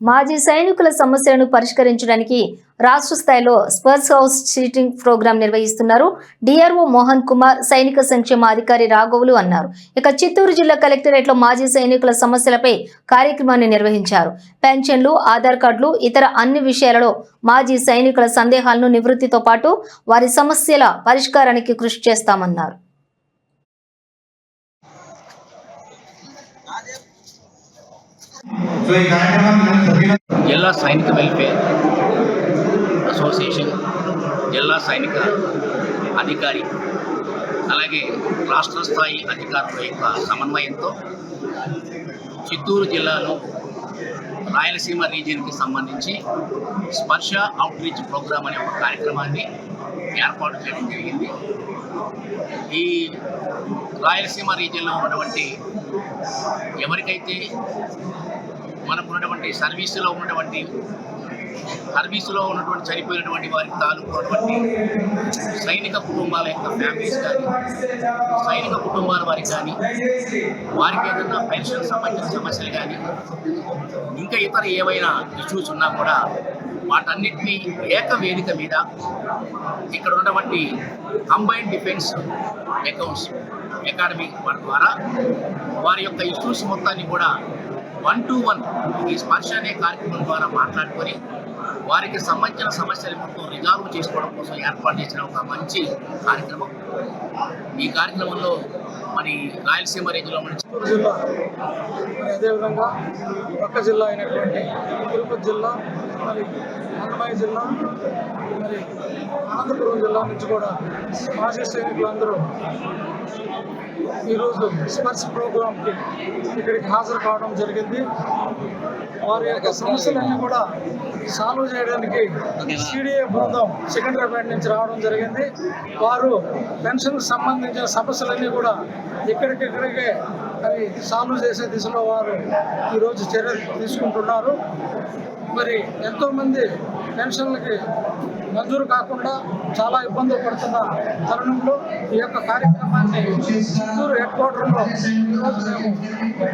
మాజీ సైనికుల సమస్యలను పరిష్కరించడానికి రాష్ట్ర స్థాయిలో స్పర్స్ హౌస్ షీటింగ్ ప్రోగ్రాం నిర్వహిస్తున్నారు. డిఆర్ఓ మోహన్ కుమార్ సైనిక సంక్షేమ అధికారి రాఘవులు అన్నారు. ఇక చిత్తూరు జిల్లా కలెక్టరేట్లో మాజీ సైనికుల సమస్యలపై కార్యక్రమాన్ని నిర్వహించారు. పెన్షన్లు ఆధార్ కార్డులు ఇతర అన్ని విషయాలలో మాజీ సైనికుల సందేహాలను నివృత్తితో పాటు వారి సమస్యల పరిష్కారానికి కృషి చేస్తామన్నారు. జిల్లా సైనిక వెల్ఫేర్ అసోసియేషన్ జిల్లా సైనిక అధికారి అలాగే రాష్ట్ర స్థాయి అధికారుల యొక్క సమన్వయంతో చిత్తూరు జిల్లాలో రాయలసీమ రీజియన్కి సంబంధించి స్పర్శ అవుట్రీచ్ ప్రోగ్రామ్ అనే ఒక కార్యక్రమాన్ని ఏర్పాటు చేయడం జరిగింది. ఈ రాయలసీమ రీజియన్లో ఉన్నటువంటి ఎవరికైతే మనకు ఉన్నటువంటి సర్వీసులో ఉన్నటువంటి సర్వీసులో ఉన్నటువంటి చనిపోయినటువంటి వారికి తాలూకు ఉన్నటువంటి సైనిక కుటుంబాల యొక్క ఫ్యామిలీస్ కానీ సైనిక కుటుంబాల వారికి కానీ వారికి ఏదైనా పెన్షన్ సంబంధించిన సమస్యలు కానీ ఇంకా ఇతర ఏవైనా ఇష్యూస్ ఉన్నా కూడా వాటన్నిటినీ ఏక వేదిక మీద ఇక్కడ ఉన్నటువంటి కంబైన్డ్ డిఫెన్స్ అకౌంట్స్ అకాడమీ వారి ద్వారా వారి యొక్క ఇష్యూస్ మొత్తాన్ని కూడా వన్ టు వన్ ఈ స్పర్శ అనే కార్యక్రమం ద్వారా మాట్లాడుకొని వారికి సంబంధించిన సమస్యలు మొత్తం రిజాల్వ్ చేసుకోవడం కోసం ఏర్పాటు చేసిన ఒక మంచి కార్యక్రమం. ఈ కార్యక్రమంలో మరి రాయలసీమ రేంజ్లో మన చిత్తూరు జిల్లా అదేవిధంగా పక్క జిల్లా అయినటువంటి తిరుపతి జిల్లా మరి జిల్లా మరి అనంతపురం జిల్లా నుంచి కూడా మాజీ సైనికులందరూ ఈరోజు స్పర్శ ప్రోగ్రాంకి ఇక్కడికి హాజరు కావడం జరిగింది. వారి యొక్క సమస్యలన్నీ కూడా సాల్వ్ చేయడానికి సిడిఏ బృందం సికింద్రాబాద్ నుంచి రావడం జరిగింది. వారు పెన్షన్కి సంబంధించిన సమస్యలన్నీ కూడా ఇక్కడికిక్కడికే అవి సాల్వ్ చేసే దిశలో వారు ఈరోజు చర్యలు తీసుకుంటున్నారు. మరి ఎంతోమంది పెన్షన్లకి మంజూరు కాకుండా చాలా ఇబ్బందులు పడుతున్న తరుణంలో ఈ యొక్క కార్యక్రమాన్ని చిత్తూరు హెడ్ క్వార్టర్లో ఈరోజు మేము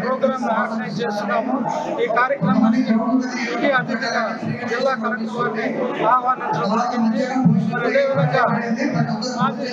ప్రోగ్రామ్ ఆర్గనైజ్ చేస్తున్నాము. ఈ కార్యక్రమానికి ముఖ్య అతిథిగా జిల్లా కలెక్టర్ వారిని ఆహ్వానించడం జరిగింది. అదేవిధంగా మాజీ